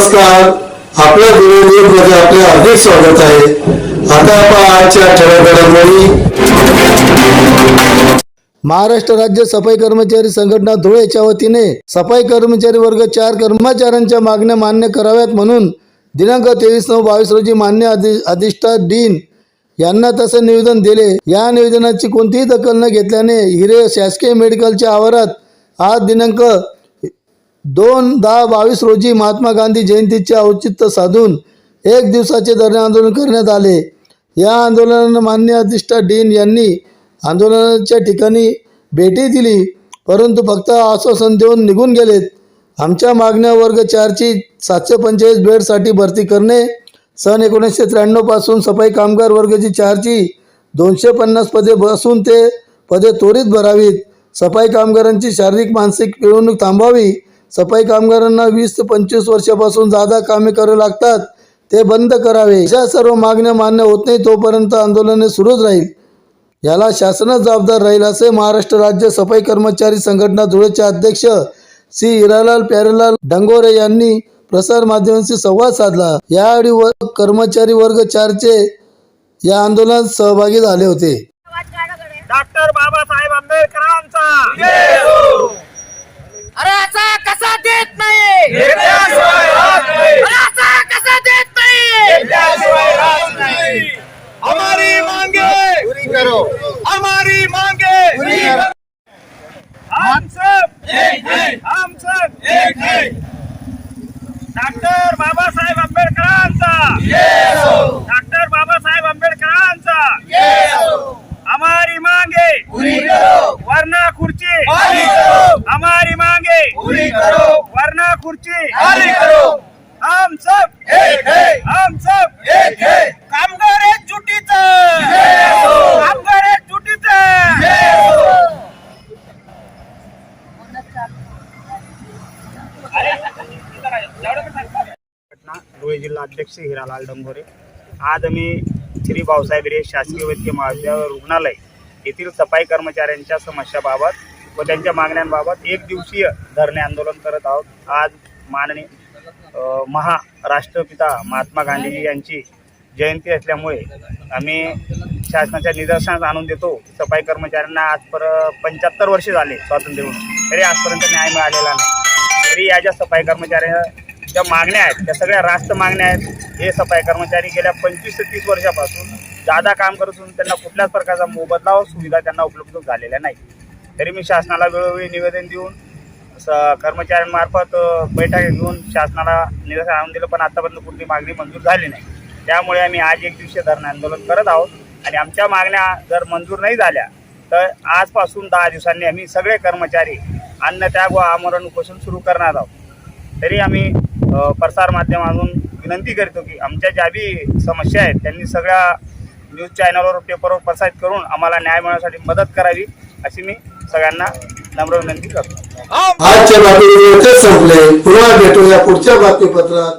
नमस्कार. आपल्या गुरुदेवमध्ये आपले हार्दिक स्वागत आहे. आता आपण आजच्या ठळक घडामोडी महाराष्ट्र राज्य सफाई कर्मचारी संघटना धुळेच्या वतीने सफाई कर्मचारी वर्ग चार कर्मचाऱ्यांच्या मागण्या मान्य कराव्यात म्हणून दिनांक तेवीस नऊ बावीस रोजी मान्य अधि डीन यांना तसे निवेदन दिले. या निवेदनाची कोणतीही दखल न घेतल्याने हिरे शासकीय मेडिकलच्या आवारात आज दिनांक दोन दहा बावीस रोजी महात्मा गांधी जयंतीचे औचित्य साधून एक दिवसाचे धरणे आंदोलन करण्यात आले. या आंदोलनाला मान्य अधिष्ठा डीन यांनी आंदोलनाच्या ठिकाणी भेटी दिली परंतु फक्त आश्वासन देऊन निघून गेलेत. आमच्या मागण्या वर्ग चारची सातशे पंचेचाळीस बेडसाठी भरती करणे सन एकोणीसशे त्र्याण्णवपासून सफाई कामगार वर्गाची चारची दोनशे पन्नास पदे बसून ते पदे त्वरित भरावीत. सफाई कामगारांची शारीरिक मानसिक पिळवणूक थांबवावी सफाई कामगारांना वीस ते पंचवीस वर्षापासून जादा कामे करावी लागतात. ते बंद करावे. अशा सर्व मागण्या मान्य होत नाही तोपर्यंत आंदोलने सुरूच राहील. याला शासनच जबाबदार राहील असे महाराष्ट्र राज्य सफाई कर्मचारी संघटना धुळेचे अध्यक्ष श्री हिरालाल प्यारेलाल डंगोरे यांनी प्रसार माध्यमांशी संवाद साधला. यावेळी व कर्मचारी वर्ग चारचे या आंदोलनात सहभागी झाले होते. डॉक्टर बाबासाहेब आंबेडकरांचा. अरे असा कसा देत नाही अरे असा कसा देत नाही हमारी मांगे पूरी करो हमारी मांगे हम सब एक डॉक्टर बाबासाहेब आंबेडकरांचा. डॉक्टर बाबासाहेब आंबेडकरांचा. हमारी मांगे. वरना खुर्ची. हमारी मांगे. वरना खुर्ची. हम सब. एक है हम सब एक है कामगार एक जुटीचं कामगार एक जुटीचं घटना. धुळे जिल्हा अध्यक्ष हिरालाल डंगोरे आज आम्ही श्री भाऊसाहेब रे शासकीय वैद्यकीय महाविद्यालय रुग्णालय येथील सफाई कर्मचाऱ्यांच्या समस्याबाबत व त्यांच्या मागण्यांबाबत एक दिवसीय धरणे आंदोलन करत आहोत. आज माननीय महाराष्ट्रपिता महात्मा गांधीजी यांची जयंती असल्यामुळे आम्ही शासनाच्या निदर्शनास आणून देतो. सफाई कर्मचाऱ्यांना आज पर पंच्याहत्तर वर्षे झाले स्वातंत्र्य म्हणून तरी आजपर्यंत न्याय मिळालेला नाही. तरी या ज्या सफाई कर्मचाऱ्या ज्या मागण्या आहेत त्या सगळ्या रास्त मागण्या आहेत. हे सफाई कर्मचारी गेल्या पंचवीस ते तीस वर्षापासून जादा काम करत असून त्यांना कुठल्याच प्रकारचा मोबदला व सुविधा त्यांना उपलब्ध झालेल्या नाही. तरी मी शासनाला वेळोवेळी निवेदन देऊन स कर्मचाऱ्यांमार्फत बैठक घेऊन शासनाला निवेदन आणून दिलं पण आतापर्यंत कुठली मागणी मंजूर झाली नाही. त्यामुळे आम्ही आज एक दिवशीय धरणं आंदोलन करत आहोत आणि आमच्या मागण्या जर मंजूर नाही झाल्या तर आजपासून दहा दिवसांनी आम्ही सगळे कर्मचारी अन्नत्याग व आमरण उपोषण सुरू करणार आहोत. तरी आम्ही प्रसार प्रसारमाध्यमातून विनंती करतो की आमच्या ज्या बी समस्या आहेत त्यांनी सगळ्या न्यूज चॅनलवर पेपरवर प्रसारित करून आम्हाला न्याय मिळवण्यासाठी मदत करावी अशी मी सगळ्यांना नम्र विनंती करतो. आजच्या बातमीपत्र संपले. पुन्हा भेटूया पुढच्या बातमीपत्रात.